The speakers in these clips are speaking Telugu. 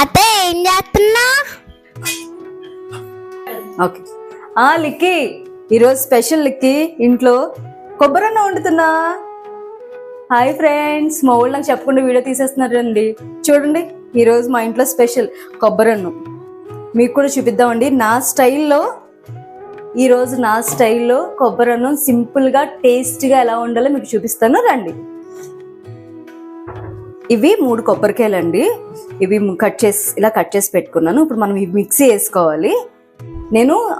అత్తే ఏం చేస్తున్నా? ఓకే. ఆ లిక్కి ఈరోజు స్పెషల్ లిక్కి ఇంట్లో కొబ్బరన్న వండుతున్నా. హాయ్ ఫ్రెండ్స్ మా ఊళ్ళో నాకు చెప్పకుండా వీడియో తీసేస్తున్నారండి. చూడండి ఈరోజు మా ఇంట్లో స్పెషల్ కొబ్బరన్ను మీకు కూడా చూపిద్దామండి. నా స్టైల్లో ఈరోజు నా స్టైల్లో కొబ్బరన్నం సింపుల్గా టేస్ట్గా ఎలా ఉండాలో మీకు చూపిస్తాను. రండి. ఇవి మూడు కొబ్బరికాయలు అండి ఇవి కట్ చేసి ఇలా కట్ చేసి పెట్టుకున్నాను. ఇప్పుడు మనం ఇవి మిక్సీ వేసుకోవాలి నేను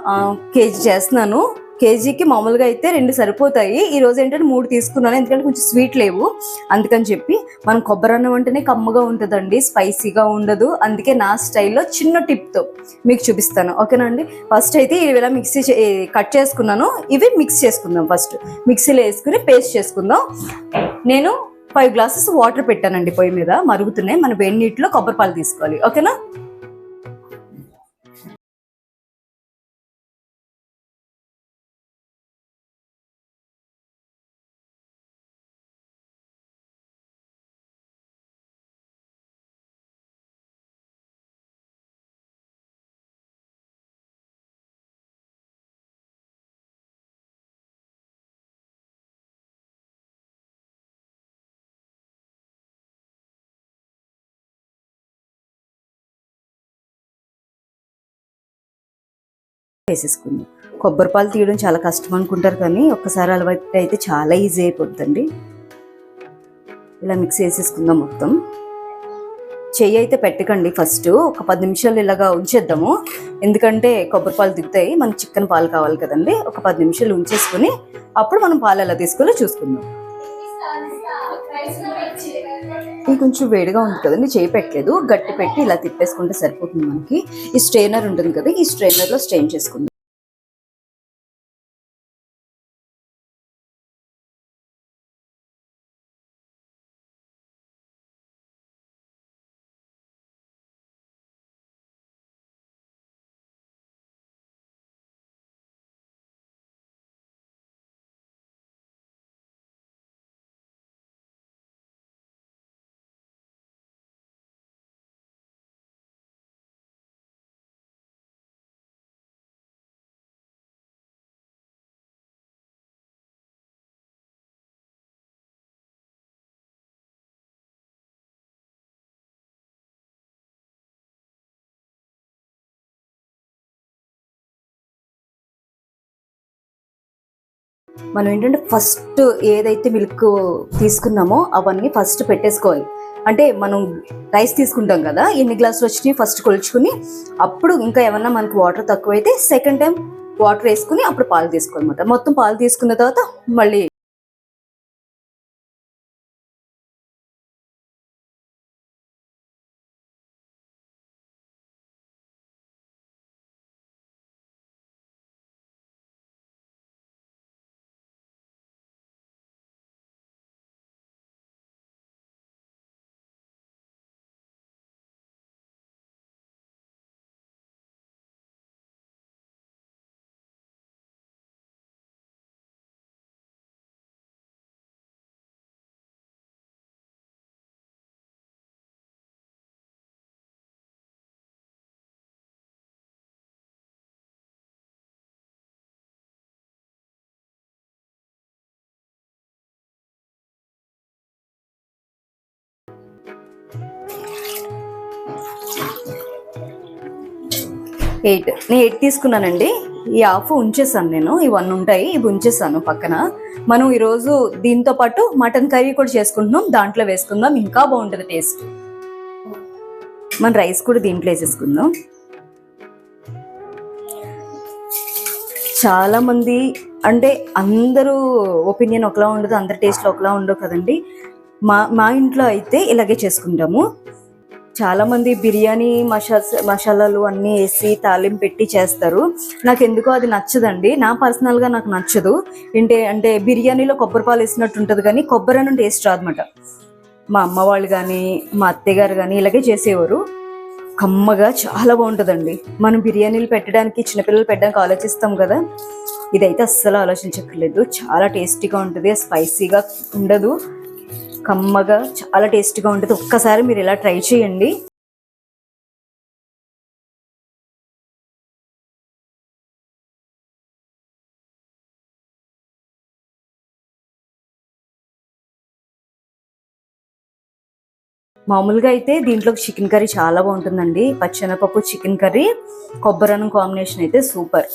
కేజీ చేస్తున్నాను. కేజీకి మామూలుగా అయితే రెండు సరిపోతాయి. ఈ రోజు ఏంటంటే మూడు తీసుకున్నాను. ఎందుకంటే కొంచెం స్వీట్ లేవు. అందుకని చెప్పి మనం కొబ్బరి అన్నం అంటేనే కమ్మగా ఉంటుందండి. స్పైసీగా ఉండదు. అందుకే నా స్టైల్లో చిన్న టిప్తో మీకు చూపిస్తాను. ఓకేనా అండి? ఫస్ట్ అయితే ఇవి ఇలా మిక్సీ చే- కట్ చేసుకున్నాను. ఇవి మిక్స్ చేసుకుందాం ఫస్ట్. మిక్సీలో వేసుకుని పేస్ట్ చేసుకుందాం. నేను ఫైవ్ గ్లాసెస్ వాటర్ పెట్టానండి పొయ్యి మీద మరుగుతున్నాయి. మనం వేడి నీటిలో కొబ్బరి పాలు తీసుకోవాలి. ఓకేనా? వేసేసుకుందాం. కొబ్బరి పాలు తీయడం చాలా కష్టం అనుకుంటారు కానీ ఒక్కసారి అలవాటు అయితే చాలా ఈజీ అయిపోతుందండి ఇలా మిక్స్ వేసేసుకుందాం మొత్తం. చెయ్యి అయితే పెట్టకండి ఫస్ట్. ఒక పది నిమిషాలు ఇలాగా ఉంచేద్దాము. ఎందుకంటే కొబ్బరి పాలు దిగుతాయి. మనకి చికెన్ పాలు కావాలి కదండి. ఒక పది నిమిషాలు ఉంచేసుకుని అప్పుడు మనం పాలు ఎలా తీసుకోవాలో చూసుకుందాం. ఇది కొంచెం వేడిగా ఉంది కదండి చేయి పెట్టలేదు గట్టి పెట్టి ఇలా తిప్పేసుకుంటే సరిపోతుంది మనకి. ఈ స్ట్రైనర్ ఉంటుంది కదా ఈ స్ట్రైనర్లో స్ట్రెయిన్ చేసుకుందాం. మనం ఏంటంటే ఫస్ట్ ఏదైతే మిల్క్ తీసుకున్నామో అవన్నీ ఫస్ట్ పెట్టేసుకోవాలి. అంటే మనం రైస్ తీసుకుంటాం కదా ఎన్ని గ్లాసులు వచ్చినాయి ఫస్ట్ కొలుచుకుని అప్పుడు ఇంకా ఏమన్నా మనకి వాటర్ తక్కువైతే సెకండ్ టైం వాటర్ వేసుకుని అప్పుడు పాలు తీసుకోవాలన్నమాట. మొత్తం పాలు తీసుకున్న తర్వాత మళ్ళీ ఎయిట్ నేను ఎయిట్ తీసుకున్నానండి. ఈ హాఫ్ ఉంచేసాను నేను. ఈ వన్ ఉంటాయి ఇవి ఉంచేసాను పక్కన. మనం ఈరోజు దీంతో పాటు మటన్ కర్రీ కూడా చేసుకుంటున్నాం. దాంట్లో వేసుకుందాం. ఇంకా బాగుంటుంది టేస్ట్. మన రైస్ కూడా దీంట్లో వేసేసుకుందాం. చాలా మంది అంటే అందరూ ఒపీనియన్ ఒకలా ఉండదు అందరి టేస్ట్లో ఒకలా ఉండవు కదండి. మా మా ఇంట్లో అయితే ఇలాగే చేసుకుంటాము. చాలామంది బిర్యానీ మషా మసాలాలు అన్నీ వేసి తాలింపు పెట్టి చేస్తారు. నాకు ఎందుకో అది నచ్చదండి. నా పర్సనల్గా నాకు నచ్చదు. ఏంటి అంటే బిర్యానీలో కొబ్బరి పాలు వేసినట్టు ఉంటుంది కానీ కొబ్బరి అని టేస్ట్ రాదనమాట మా అమ్మ వాళ్ళు కానీ మా అత్తయ్య గారు కానీ ఇలాగే చేసేవారు. కమ్మగా చాలా బాగుంటుందండి. మనం బిర్యానీలు పెట్టడానికి చిన్నపిల్లలు పెట్టడానికి ఆలోచిస్తాం కదా. ఇదైతే అస్సలు ఆలోచించక్కర్లేదు. చాలా టేస్టీగా ఉంటుంది. స్పైసీగా ఉండదు. కమ్మగా చాలా టేస్టీగా ఉంటుంది. ఒక్కసారి మీరు ఇలా ట్రై చేయండి. మామూలుగా అయితే దీంట్లో చికెన్ కర్రీ చాలా బాగుంటుందండి. పచ్చనపప్పు చికెన్ కర్రీ కొబ్బరన్నం కాంబినేషన్ అయితే సూపర్.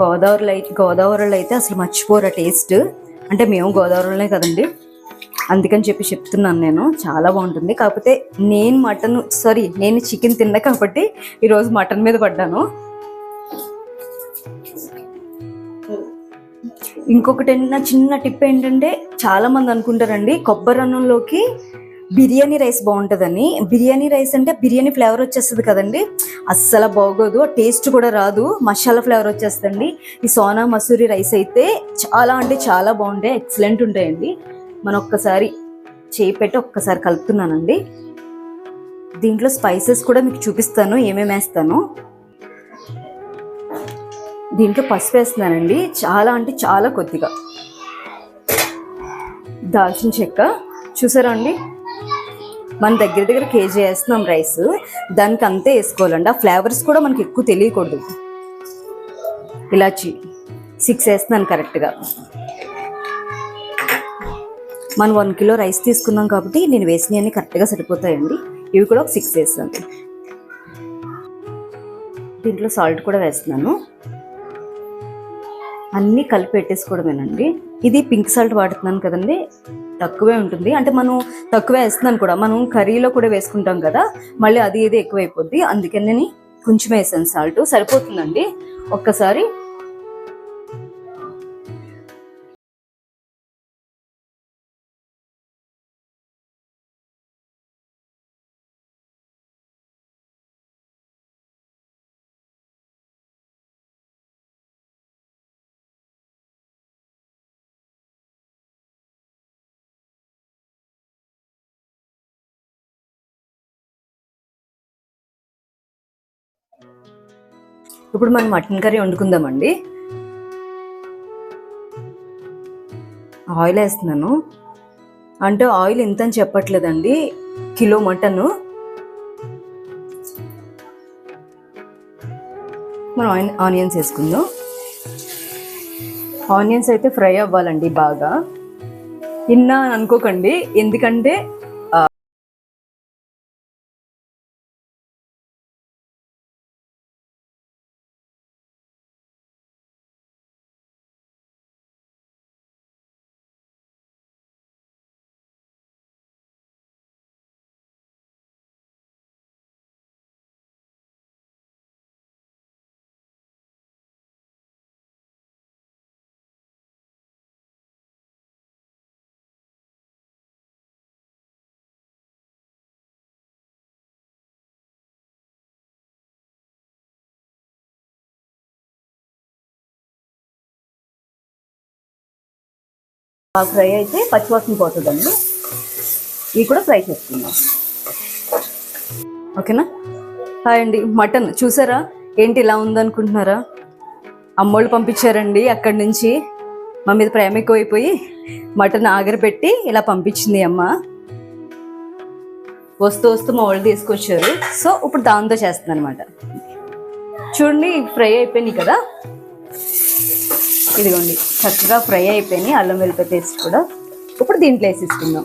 గోదావరిలో అయితే గోదావరిలో అయితే అసలు మర్చిపోరు టేస్ట్. అంటే మేము గోదావరిలోనే కదండి. అందుకని చెప్పి చెప్తున్నాను నేను. చాలా బాగుంటుంది. కాకపోతే నేను మటన్ సారీ నేను చికెన్ తిన్నా కాబట్టి ఈరోజు మటన్ మీద పడ్డాను. ఇంకొకటి నా చిన్న టిప్ ఏంటంటే చాలామంది అనుకుంటారండి కొబ్బరి అన్నంలోకి బిర్యానీ రైస్ బాగుంటుందని. బిర్యానీ రైస్ అంటే బిర్యానీ ఫ్లేవర్ వచ్చేస్తుంది కదండి. అస్సలు బాగోదు టేస్ట్ కూడా రాదు. మసాలా ఫ్లేవర్ వచ్చేస్తుంది ఈ సోనా మసూరి రైస్ అయితే చాలా అంటే చాలా బాగుంటాయి ఎక్సలెంట్ ఉంటాయండి. మనం ఒక్కసారి చేయి పెట్టి ఒక్కసారి కలుపుతున్నానండి. దీంట్లో స్పైసెస్ కూడా మీకు చూపిస్తాను ఏమేమి వేస్తాను. దీంట్లో పసుపు వేస్తున్నానండి. చాలా అంటే చాలా కొద్దిగా. దాల్చిన చెక్క. చూసారా అండి? మన దగ్గర దగ్గర కేజీ వేస్తున్నాం రైస్. దానికి అంతే వేసుకోవాలండి. ఆ ఫ్లేవర్స్ కూడా మనకి ఎక్కువ తెలియకూడదు. ఇలాచి సిక్స్ వేస్తున్నాను కరెక్ట్గా. మనం వన్ కిలో రైస్ తీసుకున్నాం కాబట్టి నేను వేసినవన్నీ కరెక్ట్గా సరిపోతాయండి. ఇవి కూడా ఒక సిక్స్ వేసాను దీంట్లో సాల్ట్ కూడా వేస్తున్నాను. అన్నీ కలిపి పెట్టేసుకోవడమేనండి. ఇది పింక్ సాల్ట్ వాడుతున్నాను కదండి. తక్కువే ఉంటుంది. అంటే మనం తక్కువే వేస్తున్నాను కూడా. మనం కర్రీలో కూడా వేసుకుంటాం కదా. మళ్ళీ అది ఇది ఎక్కువైపోద్ది. అందుకని నేను కొంచెం వేసాను సాల్ట్ సరిపోతుందండి. ఒక్కసారి ఇప్పుడు మనం మటన్ కర్రీ వండుకుందామండి. ఆయిల్ వేస్తున్నాను. అంటే ఆయిల్ ఎంత అని చెప్పట్లేదండి. Kilo mutton. మనం ఆయిన్ ఆనియన్స్ వేసుకుందాం. ఆనియన్స్ అయితే ఫ్రై అవ్వాలండి బాగా. ఇన్నా అనుకోకండి. ఎందుకంటే బాగా ఫ్రై అయితే పచ్చివాసన పోతుందండి. ఇవి కూడా ఫ్రై చేసుకుందాం. ఓకేనా? హాయ్ అండి. మటన్ చూసారా? ఏంటి ఇలా ఉందనుకుంటున్నారా? అమ్మోళ్ళు పంపించారండి అక్కడి నుంచి. మా మీద ప్రేమ ఎక్కువైపోయి మటన్ ఆగరపెట్టి ఇలా పంపించింది అమ్మ. వస్తూ వస్తూ మా వాళ్ళు తీసుకొచ్చారు. సో ఇప్పుడు దాంతో చేస్తుంది అనమాట చూడండి ఫ్రై అయిపోయినాయి కదా. ఇదిగోండి చక్కగా ఫ్రై అయిపోయినాయి. అల్లం వెల్లిపాయ పేస్ట్ కూడా. ఇప్పుడు దీంట్లో వేసేసుకుందాం.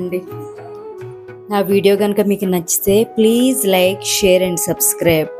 అండి నా వీడియో కనుక మీకు నచ్చితే please like share and subscribe.